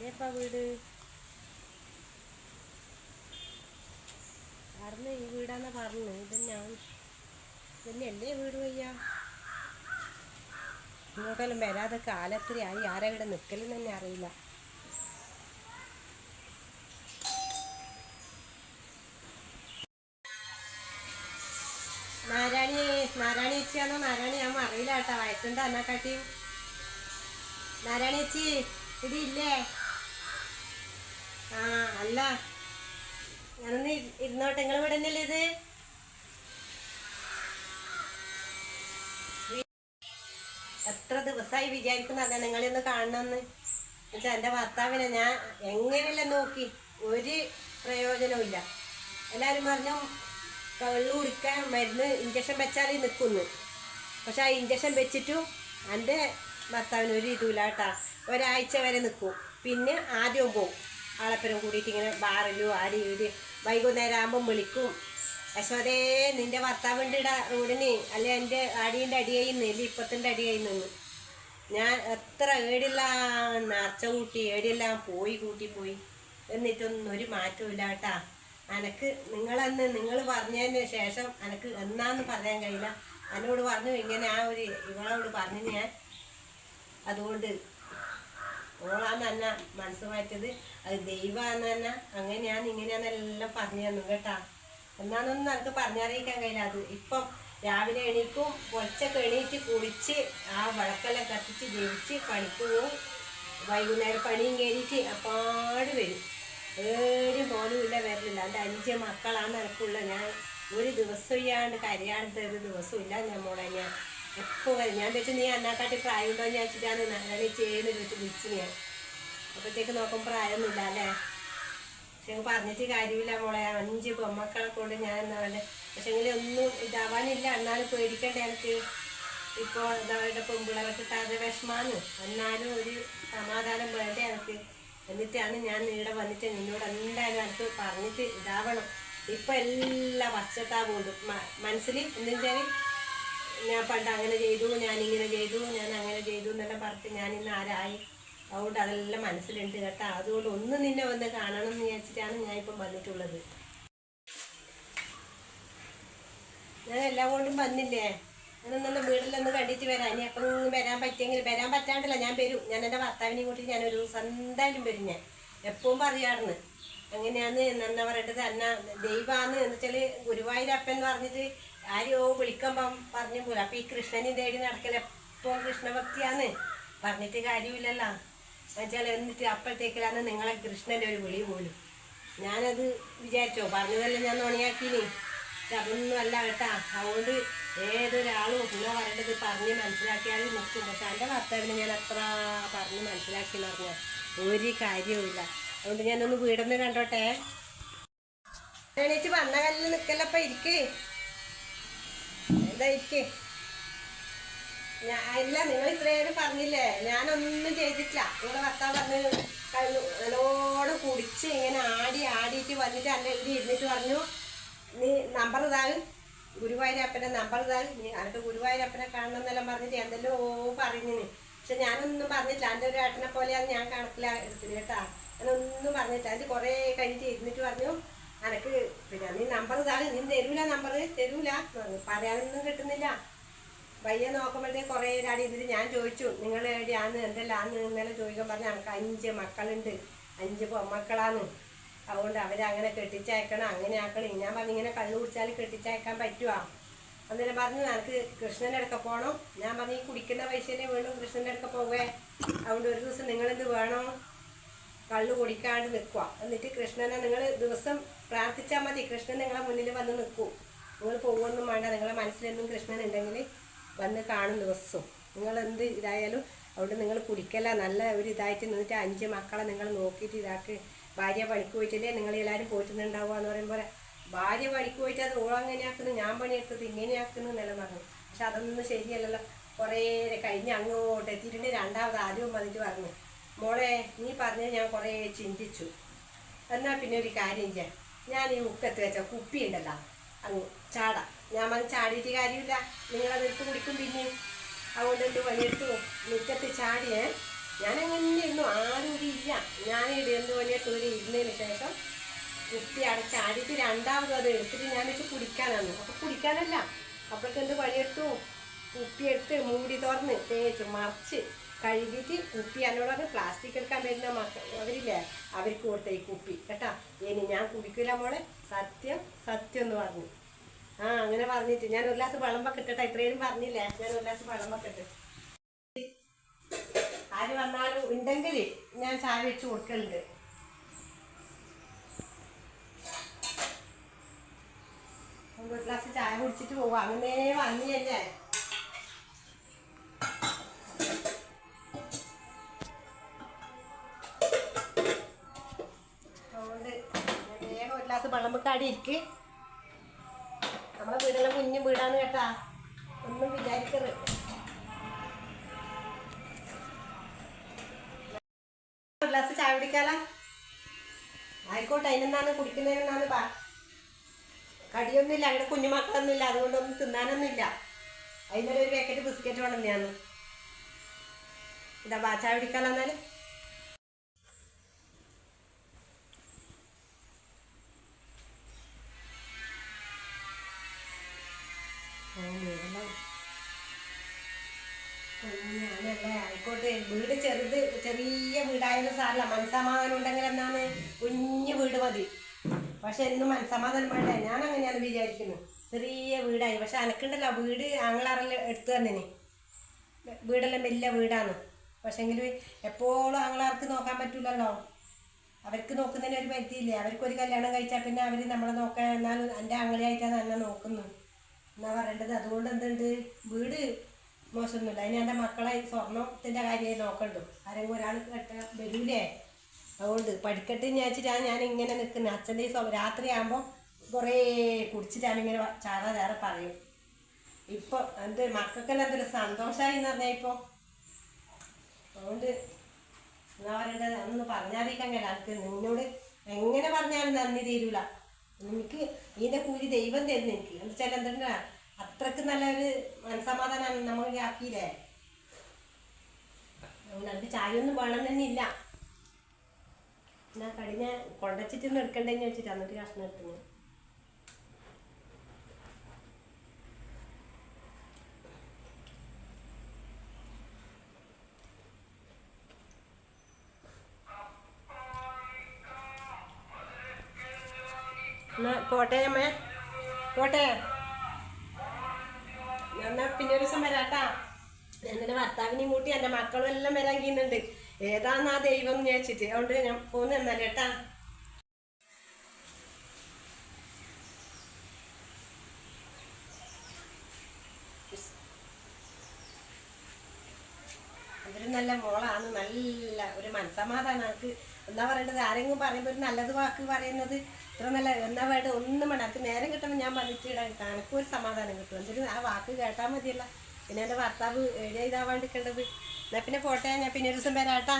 ഇതേപ്പാ വീട്? പറഞ്ഞു ഈ വീടാന്ന പറഞ്ഞു. ഇത് ഞാൻ തന്നെയല്ലേ വീട് വയ്യ? ഇങ്ങോട്ടെല്ലാം വരാതെ കാലത്തിരി ആയി. ആരാ ഇവിടെ നിൽക്കലെന്ന് തന്നെ അറിയില്ല. നാരായണി നാരായണി ചേച്ചിയാണോ? നാരായണി ഞാൻ അറിയില്ല കേട്ടോ. വയസ്സുണ്ട് കാട്ടി? നാരായണി ചേച്ചി ഇത് ഇല്ലേ? ആ അല്ല. ഞാനൊന്ന് ഇരു- ഇരുന്നോട്ടെ. നിങ്ങൾ ഇവിടെ തന്നെയല്ലേ ഇത്? എത്ര ദിവസമായി വിചാരിക്കുന്ന അതാ നിങ്ങളെ ഒന്ന് കാണണമെന്ന് എന്നുവെച്ചാൽ എന്റെ ഭർത്താവിനെ ഞാൻ എങ്ങനെയല്ല നോക്കി? ഒരു പ്രയോജനവും ഇല്ല. എല്ലാവരും പറഞ്ഞു കള്ളു കുടിക്കാൻ മരുന്ന് ഇഞ്ചക്ഷൻ വെച്ചാലേ നിൽക്കുന്നു. പക്ഷെ ആ ഇഞ്ചക്ഷൻ വെച്ചിട്ടും എന്റെ ഭർത്താവിന് ഒരു ഇതുമില്ല കേട്ടാ. ഒരാഴ്ച വരെ നിൽക്കും. പിന്നെ ആദ്യം പോവും. ആളപ്പരം കൂടിയിട്ട് ഇങ്ങനെ ബാറിലും ആടി ഈടി വൈകുന്നേരം ആകുമ്പം വിളിക്കും. യശോദേ നിന്റെ ഭർത്താവിന്റെ ഇട റോഡിന്. അല്ലെ എന്റെ അടീന്റെ അടിയായി നെല്ലി ഇപ്പത്തിന്റെ അടിയായി നിന്ന്. ഞാൻ എത്ര ഏടില്ലാന്ന് നിറച്ച കൂട്ടി ഏടിയെല്ലാം പോയി കൂട്ടി പോയി. എന്നിട്ടൊന്നും ഒരു മാറ്റവും ഇല്ല കേട്ടാ. അനക്ക് നിങ്ങളന്ന് നിങ്ങൾ പറഞ്ഞതിന് ശേഷം അനക്ക് എന്നാന്ന് പറയാൻ കഴിയില്ല. എന്നോട് പറഞ്ഞു ഇങ്ങനെ ആ ഒരു ഇവളോട് പറഞ്ഞു ഞാൻ. അതുകൊണ്ട് ഓളാന്ന് തന്നെ മനസ്സ് മാറ്റിയത് അത് ദൈവമാന്ന് തന്നെ അങ്ങനെയാണ് ഇങ്ങനെയാണെല്ലാം പറഞ്ഞു തന്നു കേട്ടാ. എന്നാണെന്ന് എനിക്ക് പറഞ്ഞറിയിക്കാൻ കഴിയില്ല. അത് ഇപ്പം രാവിലെ എണീക്കും ഒച്ചക്ക് എണീറ്റ് കുളിച്ച് ആ വിളക്കെല്ലാം കത്തിച്ച് ജയിച്ച് പണിക്ക് പോവും. വൈകുന്നേരം പണിയും കയറിയിട്ട് അപ്പാട് വരും. ഏഴ് പോലും ഇല്ല വരലില്ല. എന്റെ അഞ്ച് മക്കളാണ് എനിക്കുള്ള ഞാൻ ഒരു ദിവസം ഇല്ലാണ്ട് കരയാണ്ട് ഒരു ദിവസം ഇല്ല ഞാൻ മോളെ ഞാൻ. എപ്പോൾ ഞാൻ വെച്ച് നീ അന്നാക്കാട്ടി പ്രായം ഉണ്ടോ എന്ന് വെച്ചിട്ടാണ് നല്ല ചെയ്യുന്നത് വെച്ച് വിളിച്ചു ഞാൻ. അപ്പോഴത്തേക്ക് നോക്കും പ്രായമൊന്നുമില്ല അല്ലേ? പക്ഷെ പറഞ്ഞിട്ട് കാര്യമില്ല മോളെ. അഞ്ച് പൊമ്മക്കളെ കൊണ്ട് ഞാൻ എന്നാണ് പക്ഷെ ഒന്നും ഇതാവാനില്ല. എന്നാലും പേടിക്കണ്ട എനിക്ക്? ഇപ്പോൾ ഇതവരുടെ പെമ്പിളറെ കിട്ടാതെ വിഷമാന്ന്. എന്നാലും ഒരു സമാധാനം വേണ്ട എനിക്ക്? എന്നിട്ടാണ് ഞാൻ ഇവിടെ വന്നിട്ട് നിന്നോട് എന്തായാലും എനിക്ക് പറഞ്ഞിട്ട് ഇതാവണം. ഇപ്പം എല്ലാം വച്ചത്താവുണ്ട് മനസ്സിൽ എന്താ വെച്ചാൽ ഞാൻ പണ്ട് അങ്ങനെ ചെയ്തു ഞാൻ ഇങ്ങനെ ചെയ്തു ഞാൻ അങ്ങനെ ചെയ്തു എന്നെല്ലാം പറഞ്ഞിട്ട് ഞാൻ ആരായി? അതുകൊണ്ട് അതെല്ലാം മനസ്സിലുണ്ട് കേട്ടോ. അതുകൊണ്ട് ഒന്ന് നിന്നെ വന്ന് കാണണം എന്ന് വിചാരിച്ചിട്ടാണ് ഞാൻ ഇപ്പം വന്നിട്ടുള്ളത്. ഞാൻ എല്ലാം കൊണ്ടും വന്നില്ലേ? ഞാനൊന്നും വീട്ടിലൊന്ന് കണ്ടിട്ട് വരാം. ഇനി അപ്പം വരാൻ പറ്റിയെങ്കിൽ വരാൻ പറ്റാണ്ടല്ല ഞാൻ വരും. ഞാൻ എന്റെ ഭർത്താവിനെയും കൂട്ടി ഞാനൊരു ദിവസം എന്തായാലും വരും ഞാൻ. എപ്പോഴും പറയാറുണ്ട്. അങ്ങനെയാണ് എന്നാ പറയേണ്ടത് അന്ന ദൈവമാണ് എന്ന് വെച്ചാൽ ഗുരുവായൂരപ്പൻ എന്ന് പറഞ്ഞിട്ട് ആരെയോ വിളിക്കുമ്പം പറഞ്ഞു പോലും. അപ്പം ഈ കൃഷ്ണനെ തേടി നടക്കൽ എപ്പോഴും കൃഷ്ണഭക്തിയാണ്. പറഞ്ഞിട്ട് കാര്യമില്ലല്ലോ. എന്നുവെച്ചാൽ എന്നിട്ട് അപ്പോഴത്തേക്കിലാണ് നിങ്ങളെ കൃഷ്ണന്റെ ഒരു വിളി പോലും. ഞാനത് വിചാരിച്ചോ പറഞ്ഞതെല്ലാം ഞാൻ നുണയാക്കിനി. പക്ഷെ അതൊന്നും അല്ല കേട്ടാ. അതുകൊണ്ട് ഏതൊരാളും പിന്നെ പറയേണ്ടത് പറഞ്ഞ് മനസ്സിലാക്കിയാലും നിൽക്കും പക്ഷെ എന്റെ ഭർത്താവിനെ ഞാൻ അത്ര പറഞ്ഞ് മനസ്സിലാക്കി എന്ന് പറഞ്ഞാൽ ഒരു കാര്യവുമില്ല അതുകൊണ്ട് ഞാനൊന്ന് വീടൊന്ന് കണ്ടോട്ടെ. എണീച്ച് വന്ന കല്ലിൽ നിൽക്കല്ലപ്പ ഇരിക്കേ. എന്താ ഇരിക്കേ? ഇല്ല നിങ്ങൾ ഇത്രയും പറഞ്ഞില്ലേ? ഞാനൊന്നും ചെയ്തിട്ടില്ല. നിങ്ങളുടെ ഭർത്താവ് പറഞ്ഞ് നല്ലോണം കുടിച്ച് ഇങ്ങനെ ആടി ആടിയിട്ട് വന്നിട്ട് അല്ല എഴുതി ഇരുന്നിട്ട് പറഞ്ഞു നീ നമ്പർ ഇതാകും. ഗുരുവായൂരപ്പന്റെ നമ്പർ ഇതാകും. നീ അനക്ക് ഗുരുവായൂരപ്പനെ കാണണം എന്നെല്ലാം പറഞ്ഞിട്ട് എന്തെല്ലോ പറഞ്ഞിന് പക്ഷെ ഞാനൊന്നും പറഞ്ഞിട്ടില്ല. എന്റെ ഒരു ഏട്ടനെ പോലെയാണ് ഞാൻ കണക്കില എടുത്തില്ല കേട്ടാ. ഞാനൊന്നും പറഞ്ഞിട്ടില്ല. അതിന് കുറേ കഴിഞ്ഞിട്ട് ഇരുന്നിട്ട് പറഞ്ഞു അനക്ക് പിന്നെ നീ നമ്പർ ഇതാകും. നീ തരൂല നമ്പർ തരൂല. പറയാനൊന്നും കിട്ടുന്നില്ല. പയ്യെ നോക്കുമ്പോഴത്തേക്ക് കുറേ ഒരാടി ഇതിൽ ഞാൻ ചോദിച്ചു നിങ്ങൾ എവിടെയാന്ന് എന്തെല്ലാന്ന് ഇന്നലെ ചോദിക്കാൻ പറഞ്ഞ എനിക്ക് അഞ്ച് മക്കളുണ്ട് അഞ്ച് പൊമ്മക്കളാന്ന്. അതുകൊണ്ട് അവരങ്ങനെ കെട്ടിച്ചയക്കണം അങ്ങനെ ആക്കണം. ഞാൻ പറഞ്ഞു ഇങ്ങനെ കള്ളു കുടിച്ചാൽ കെട്ടിച്ചയക്കാൻ പറ്റുമോ അന്നേരം പറഞ്ഞു എനിക്ക് കൃഷ്ണന്റെ അടുക്ക പോകണം ഞാൻ പറഞ്ഞു ഈ കുടിക്കുന്ന പൈസയിലെ വീണ്ടും കൃഷ്ണന്റെ അടുക്ക പോവേ? അതുകൊണ്ട് ഒരു ദിവസം നിങ്ങളെന്ത് വേണോ കള്ളു കുടിക്കാണ്ട് നിൽക്കുക എന്നിട്ട് കൃഷ്ണനെ നിങ്ങൾ ദിവസം പ്രാർത്ഥിച്ചാൽ മതി കൃഷ്ണൻ നിങ്ങളെ മുന്നിൽ വന്ന് നിൽക്കൂ നിങ്ങൾ പോകുമൊന്നും വേണ്ട നിങ്ങളെ മനസ്സിലെന്നും കൃഷ്ണൻ ഉണ്ടെങ്കിൽ വന്ന് കാണും ദിവസവും. നിങ്ങൾ എന്ത് ഇതായാലും അവിടെ നിങ്ങൾ കുടിക്കല നല്ല ഒരു ഇതായിട്ട് നിന്നിട്ട് അഞ്ച് മക്കളെ നിങ്ങൾ നോക്കിയിട്ട് ഇതാക്കി ഭാര്യ പണിക്ക് പോയിട്ടില്ലേ? നിങ്ങൾ എല്ലാവരും പോയിട്ടുണ്ടാവുക എന്ന് പറയുമ്പോൾ ഭാര്യ പണിക്ക് പോയിട്ട് അത് ഓളങ്ങനെയാക്കുന്നു ഞാൻ പണിയെടുത്തത് ഇങ്ങനെയാക്കുന്നു എന്നെല്ലാം പറഞ്ഞു പക്ഷെ അതൊന്നും ശരിയല്ലല്ലോ. കുറേ കഴിഞ്ഞ് അങ്ങോട്ട് എത്തിയിട്ടുണ്ട്. രണ്ടാമത് ആദ്യവും വന്നിട്ട് പറഞ്ഞു മോളെ നീ പറഞ്ഞത് ഞാൻ കുറേ ചിന്തിച്ചു. എന്നാൽ പിന്നെ ഒരു കാര്യം ചെയ്യാം. ഞാൻ ഈ മുക്കത്ത് വെച്ച കുപ്പി ഉണ്ടല്ലോ അങ്ങ് ചാടാം. ഞാൻ വന്ന് ചാടിയിട്ട് കാര്യമില്ല. നിങ്ങളതെടുത്ത് കുടിക്കും പിന്നെ. അതുകൊണ്ട് എന്റെ പണിയെടുത്തു മുറ്റത്ത് ചാടിയേ ഞാൻ. അങ്ങനെ ആരും ഇല്ല. ഞാൻ എന്ത് പോലെ ഒരു ഇരുന്നതിന് ശേഷം കുപ്പി അടച്ചാടിയിട്ട് രണ്ടാമത് അത് എടുത്തിട്ട് ഞാൻ വെച്ച് കുടിക്കാനാണ്. അപ്പോൾ കുടിക്കാനല്ല. അപ്പോഴേക്ക് എന്ത് പണിയെടുത്തു? കുപ്പി എടുത്ത് മൂടി തുറന്ന് തേച്ച് മറിച്ച് കഴുകിയിട്ട് കുപ്പി എന്നോട് പറഞ്ഞ് പ്ലാസ്റ്റിക് എടുക്കാൻ വരുന്ന മക്കൾ അവരില്ലേ? അവർക്ക് കൊടുത്ത ഈ കുപ്പി. കേട്ടാ? ഇനി ഞാൻ കുടിക്കില്ല മോളെ. സത്യം സത്യം എന്ന് പറഞ്ഞു. ആ അങ്ങനെ പറഞ്ഞിട്ട്. ഞാൻ ഒരു ഗ്ലാസ് വെള്ളം വെക്കട്ടെ ഇത്രയും പറഞ്ഞില്ലേ? ഞാൻ ഒരു ഗ്ലാസ് വെള്ളം വെക്കട്ടെ. ആര് വന്നാലും ഉണ്ടെങ്കിൽ ഞാൻ ചായ വെച്ച് കൊടുക്കലുണ്ട്. ഒരു ഗ്ലാസ് ചായ കുടിച്ചിട്ട് പോവാ. അങ്ങനെ വന്നിയല്ലേ? അതുകൊണ്ട് വേഗം ഒരു ഗ്ലാസ് വെള്ളം വെക്കാടി ഇരിക്ക്. കുഞ്ഞു വീടാന്ന് കേട്ടാ. ഒന്നും വിചാരിക്കരുത്. ഗ്ലാസ് ചായ കുടിക്കാല? ആയിക്കോട്ടെ അതിനെന്താണ് കുടിക്കുന്നതിനെന്നാണ് പാ കടിയൊന്നുമില്ല അവിടെ കുഞ്ഞുമക്കളൊന്നുമില്ല അതുകൊണ്ടൊന്നും തിന്നാനൊന്നുമില്ല. അതിനൊരു പാക്കറ്റ് ബിസ്ക്കറ്റ് വേണം ഞാൻ ഇതാ ചായ കുടിക്കാലോ ആയിക്കോട്ടെ. വീട് ചെറുത് ചെറിയ വീടായാലും സാറില്ല മനസ്സമാധാനം ഉണ്ടെങ്കിൽ എന്നാണ് കുഞ്ഞു വീട് മതി. പക്ഷെ എന്നും മനസ്സമാധാനം വേണ്ടേ? ഞാൻ അങ്ങനെയാണ് വിചാരിക്കുന്നത്. ചെറിയ വീടായി. പക്ഷെ അനക്കുണ്ടല്ലോ വീട് ആങ്ങളാറെല്ലാം എടുത്തു തന്നെ വീടെല്ലാം വലിയ വീടാണ്. പക്ഷെങ്കിൽ എപ്പോഴും ആങ്ങളാർക്ക് നോക്കാൻ പറ്റൂലല്ലോ. അവർക്ക് നോക്കുന്നതിന് ഒരു പരിധിയില്ലേ? അവർക്കൊരു കല്യാണം കഴിച്ചാൽ പിന്നെ അവർ നമ്മളെ നോക്കാൻ എന്നാലും എന്റെ ആങ്ങളെയായിട്ടാണ് എന്നെ നോക്കുന്നത്. എന്നാ പറയേണ്ടത്. അതുകൊണ്ട് എന്തുണ്ട്? വീട് മോശമൊന്നുമില്ല. അതിന് എന്റെ മക്കളെ സ്വർണത്തിന്റെ കാര്യമായി നോക്കണ്ടു? ആരെങ്കിലും ഒരാൾ കെട്ട വരൂലേ? അതുകൊണ്ട് പഠിക്കട്ടെ എന്ന് വെച്ചിട്ടാണ് ഞാൻ ഇങ്ങനെ നിൽക്കുന്നത്. അച്ഛന്റെ ഈ രാത്രിയാകുമ്പോൾ കുറേ കുടിച്ചിട്ടാണ് ഇങ്ങനെ ചാറ വേറെ പറയും. ഇപ്പോൾ എന്ത് മക്കൾക്കെല്ലാം എന്തൊരു സന്തോഷമായി എന്ന് പറഞ്ഞാൽ ഇപ്പോൾ അതുകൊണ്ട് എന്നാ പറയേണ്ടത് അതൊന്ന് പറഞ്ഞറിയിക്കാൻ കഴിയില്ല. നിന്നോട് എങ്ങനെ പറഞ്ഞാലും നന്ദി തീരൂല. എനിക്ക് ഇതിന്റെ കൂലി ദൈവം തരുന്നു എനിക്ക്. എന്ന് വെച്ചാൽ എന്തുണ്ടാ അത്രയ്ക്ക് നല്ലൊരു മനസമാധാനമാണ് നമ്മൾ ആക്കിയില്ലേ? അതുകൊണ്ട് ചായ ഒന്നും വേണം തന്നെ ഇല്ല. എന്നാ കടിഞ്ഞ കൊണ്ടച്ചിട്ടൊന്നും എടുക്കണ്ടെന്ന് വെച്ചിട്ട് എന്നിട്ട് കഷ്ണം എടുത്തു എന്നാ പോട്ടെ പോട്ടെ. എന്നാ പിന്നെ ഒരു ദിവസം വരാട്ടാ. എന്റെ ഭർത്താവിനെയും കൂട്ടി എന്റെ മക്കളും എല്ലാം വരാൻ കഴിയുന്നുണ്ട് ഏതാന്ന് ആ ദൈവം എന്ന് വിചാരിച്ചിട്ട്. അതുകൊണ്ട് ഞാൻ പോകുന്ന എന്നാലേ കേട്ടാ. അതൊരു നല്ല മോളാണ്. നല്ല ഒരു മനസമാധാനം എനിക്ക് എന്താ പറയേണ്ടത്? ആരെങ്കിലും പറയുമ്പോൾ ഒരു നല്ലത് വാക്ക് പറയുന്നത് ഇത്ര നല്ല എന്നാ വേണ്ട ഒന്നും വേണ്ട. എനിക്ക് നേരം കിട്ടുമ്പോൾ ഞാൻ പറഞ്ഞിട്ട് കണക്കും ഒരു സമാധാനം കിട്ടും. എന്തൊരു ആ വാക്ക് കേട്ടാൽ മതിയല്ല. പിന്നെ എന്റെ ഭർത്താവ് ഏഴ് ഇതാവാണ്ടിരിക്കേണ്ടത്. എന്നാൽ പിന്നെ പോട്ടെ ഞാൻ പിന്നെ ഒരു ദിവസം വരാട്ടാ.